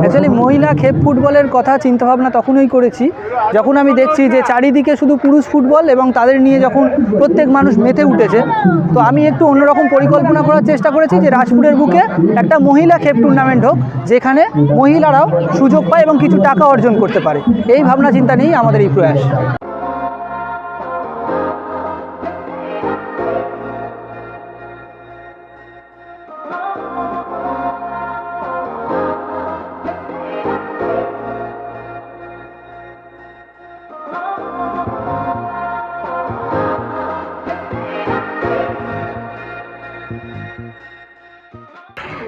Actually মহিলা খেপ ফুটবলের কথা চিন্তাভাবনা তখনই করেছি, যখন আমি দেখছি যে চারিদিকে শুধু পুরুষ ফুটবল এবং তাদের নিয়ে যখন প্রত্যেক মানুষ মেতে উঠেছে। তো আমি একটু অন্যরকম পরিকল্পনা করার চেষ্টা করেছি যে রাজপুরের বুকে একটা মহিলা খেপ টুর্নামেন্ট হোক, যেখানে মহিলারাও সুযোগ পায় এবং কিছু টাকা অর্জন করতে পারে। এই ভাবনা চিন্তা নিয়েই আমাদের এই প্রয়াস।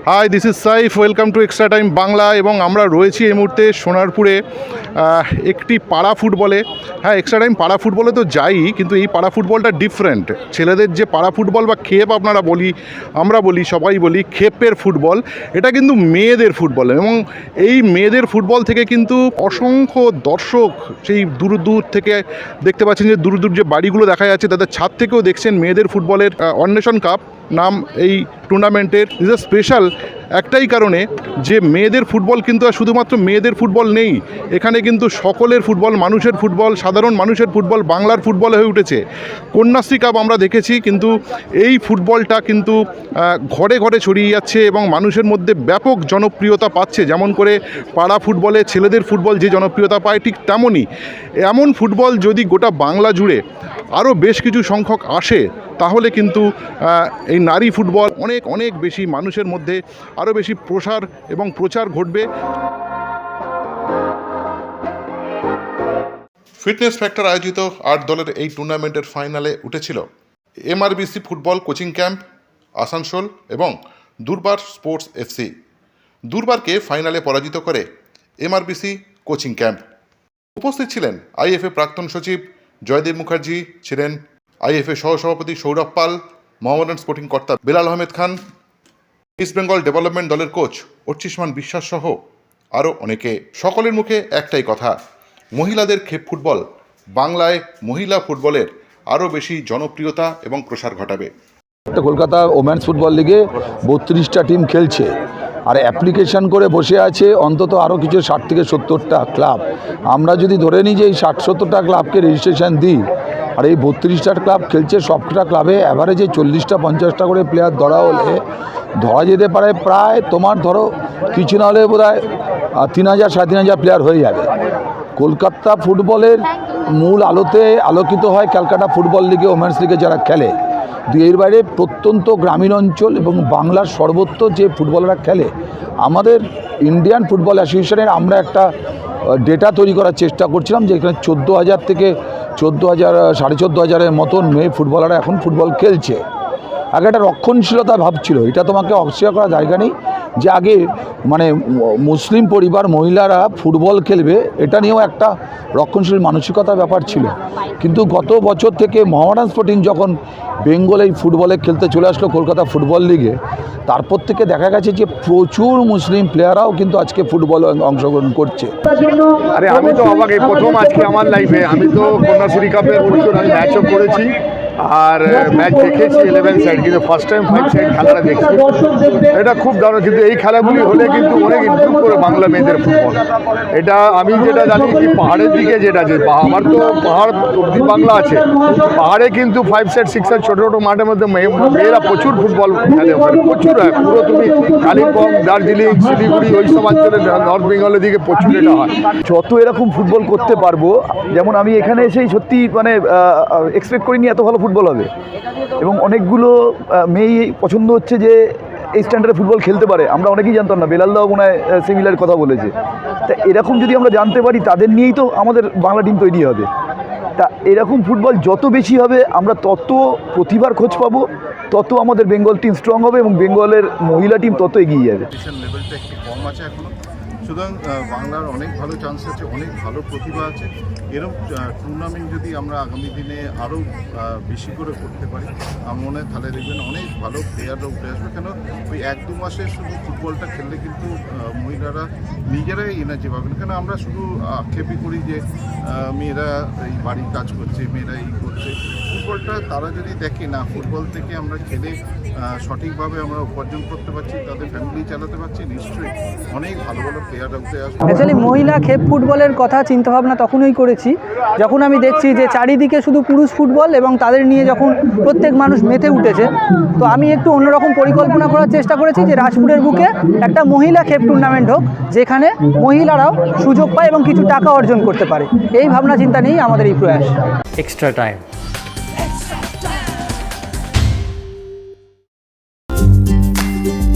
Hi this is Saif welcome to extra time Bangla এবং আমরা রয়েছি এই মুহূর্তে সোনারপুরে একটি পাড়া ফুটবলে। হ্যাঁ এক্সট্রা টাইম পাড়া ফুটবলে তো যাই, কিন্তু এই পাড়া ফুটবলটা ডিফারেন্ট ছেলেদের যে পাড়া ফুটবল বা খেপ আপনারা বলি, আমরা বলি, সবাই বলি খেপের ফুটবল। এটা কিন্তু মেয়েদের ফুটবল। এবং এই মেয়েদের ফুটবল থেকে কিন্তু অসংখ্য দর্শক সেই দূর দূর থেকে দেখতে পাচ্ছেন যে দূর দূর যে বাড়িগুলো দেখা যাচ্ছে, তাদের ছাদ থেকেও দেখছেন মেয়েদের ফুটবলের অন্বেষণ কাপ। নাম এই টুর্নামেন্টের ইজ এ স্পেশাল একটাই কারণে যে মেয়েদের ফুটবল কিন্তু আর শুধুমাত্র মেয়েদের ফুটবল নেই, এখানে কিন্তু সকলের ফুটবল, মানুষের ফুটবল, সাধারণ মানুষের ফুটবল, বাংলার ফুটবল হয়ে উঠেছে। কন্যাশ্রী কাপ আমরা দেখেছি, কিন্তু এই ফুটবলটা কিন্তু ঘরে ঘরে ছড়িয়ে যাচ্ছে এবং মানুষের মধ্যে ব্যাপক জনপ্রিয়তা পাচ্ছে। যেমন করে পাড়া ফুটবলে ছেলেদের ফুটবল যে জনপ্রিয়তা পায় ঠিক তেমনই। এমন ফুটবল যদি গোটা বাংলা জুড়ে আরও বেশ কিছু সংখ্যক আসে, তাহলে কিন্তু এই নারী ফুটবল অনেক অনেক বেশি মানুষের মধ্যে আরও বেশি প্রসার এবং প্রচার ঘটবে। ফিটনেস ফ্যাক্টর আয়োজিত আট দলের এই টুর্নামেন্টের ফাইনালে উঠেছিল। MRBC football coaching camp Asansol এবং দুর্বার স্পোর্টস এফসি দুর্বারকে ফাইনালে পরাজিত করে এমআরবিসি কোচিং ক্যাম্প উপস্থিত ছিলেন আইএফএ প্রাক্তন সচিব জয়দেব মুখার্জি ছিলেন আইএফএ সহসভাপতি সৌরভ পাল মোহামেডান স্পোর্টিং কর্তা Belal Ahmed Khan East Bengal development দলের কোচ অর্চিসমান বিশ্বাস সহ আরও অনেকে। সকলের মুখে একটাই কথা, মহিলাদের খেপ ফুটবল। বাংলায় মহিলা ফুটবলের আরও বেশি জনপ্রিয়তা এবং প্রসার ঘটাবে। কলকাতা ওমেন্স ফুটবল লিগে বত্রিশটা টিম খেলছে। আর অ্যাপ্লিকেশন করে বসে আছে অন্তত আরও কিছু ষাট থেকে সত্তরটা ক্লাব আমরা যদি ধরে নিই যে এই ষাট সত্তরটা ক্লাবকে রেজিস্ট্রেশন দিই, আর এই বত্রিশটা ক্লাব খেলছে সবটা ক্লাবে অ্যাভারেজে চল্লিশটা, পঞ্চাশটা করে প্লেয়ার ধরা হলে, ধরা যেতে পারে প্রায় তোমার ধরো কিছু না হলে বোধ হয় তিন হাজার, সাড়ে তিন হাজার প্লেয়ার হয়ে যাবে। কলকাতা ফুটবলের মূল আলোতে আলোকিত হয় ক্যালকাটা ফুটবল লিগে ওমেন্স লিগে যারা খেলে। এর বাইরে প্রত্যন্ত গ্রামীণ অঞ্চল এবং বাংলার সর্বত্র যে ফুটবলরা খেলে, আমাদের ইন্ডিয়ান ফুটবল অ্যাসোসিয়েশনের আমরা একটা ডেটা তৈরি করার চেষ্টা করছিলাম যে এখানে চোদ্দ হাজার থেকে চোদ্দ হাজার সাড়ে চোদ্দ হাজারের মতন মেয়ে ফুটবলাররা এখন ফুটবল খেলছে। আগে একটা রক্ষণশীলতা ভাবছিল এটা তোমাকে অস্বীকার করার জায়গা নেই। যে আগে মানে মুসলিম পরিবার মহিলারা ফুটবল খেলবে, এটা নিয়েও একটা রক্ষণশীল মানসিকতার ব্যাপার ছিল। কিন্তু গত বছর থেকে মোহামেডান স্পোর্টিং যখন বেঙ্গল এই ফুটবলে খেলতে চলে আসলো কলকাতা ফুটবল লিগে, তারপর থেকে দেখা গেছে যে প্রচুর মুসলিম প্লেয়াররাও কিন্তু আজকে ফুটবল অংশগ্রহণ করছে। আরে আমি তো প্রথম আজকে আমার লাইফে আমি তো কন্যাশ্রী আমি ম্যাচও করেছি। আর ম্যাচ দেখেছি ইলেভেন সাইড কিন্তু ফার্স্ট টাইম ফাইভ সাইড খেলাটা দেখছি। এটা খুব দারুণ কিন্তু এই খেলাগুলি হলে কিন্তু অনেক ইমপ্রুভ করে বাংলা মেয়েদের ফুটবল এটা আমি যেটা জানি কি পাহাড়ের দিকে যেটা যে পাহা- আমার তো পাহাড় অব্দি বাংলা আছে। পাহাড়ে কিন্তু ফাইভ সাইড সিক্স সাইড ছোটো ছোটো মাঠের মধ্যে মেয়ে- মেয়েরা প্রচুর ফুটবল খেলে ওখানে। প্রচুর হয় পুরো তুমি কালিম্পং দার্জিলিং শিলিগুড়ি ওই সব অঞ্চলে নর্থ বেঙ্গলের দিকে প্রচুর এটা হয়। যত এরকম ফুটবল করতে পারব যেমন আমি এখানে এসেই সত্যি মানে এক্সপেক্ট করিনি এত ভালো ফুটবল হবে। এবং অনেকগুলো মেয়েই পছন্দ হচ্ছে যে এই স্ট্যান্ডার্ডে ফুটবল খেলতে পারে। আমরা অনেকেই জানতাম না বেলালদাও মনে হয় সিমিলার কথা বলেছে। তা এরকম যদি আমরা জানতে পারি, তাদের নিয়েই তো আমাদের বাংলা টিম তৈরি হবে। তা এরকম ফুটবল যত বেশি হবে, আমরা তত প্রতিভার খোঁজ পাবো, তত আমাদের বেঙ্গল টিম স্ট্রং হবে এবং বেঙ্গলের মহিলা টিম তত এগিয়ে যাবে। কম আছে এখনও। সুতরাং বাংলার অনেক ভালো চান্স আছে, অনেক ভালো প্রতিভা আছে। এরকম টুর্নামেন্ট যদি আমরা আগামী দিনে আরও বেশি করে করতে পারি, আমার মনে হয় তাহলে দেখবেন অনেক ভালো প্লেয়াররা উঠে আসবে কেন ওই এক দু মাসে শুধু ফুটবলটা খেললে কিন্তু মহিলারা নিজেরাই এনার্জি পাবেন কেন আমরা শুধু আক্ষেপই করি যে মেয়েরা এই বাড়ির কাজ করছে, মেয়েরা এই করছে। ফুটবলটা তারা যদি দেখে না, ফুটবল থেকে আমরা খেলে সঠিকভাবে আমরা উপার্জন করতে পারছি, তাদের ফ্যামিলি চালাতে পারছি, নিশ্চয়ই অনেক ভালো ভালো প্লেয়ার অ্যাকচুয়ালি মহিলা খেপ ফুটবলের কথা, চিন্তাভাবনা তখনই করেছি, যখন আমি দেখছি যে চারিদিকে শুধু পুরুষ ফুটবল এবং তাদের নিয়ে যখন প্রত্যেক মানুষ মেতে উঠেছে, তো আমি একটু অন্যরকম পরিকল্পনা করার চেষ্টা করেছি যে রাজপুরের বুকে একটা মহিলা খেপ টুর্নামেন্ট হোক, যেখানে মহিলারাও সুযোগ পায় এবং কিছু টাকা অর্জন করতে পারে এই ভাবনা চিন্তা নিয়েই আমাদের এই প্রয়াস extra time.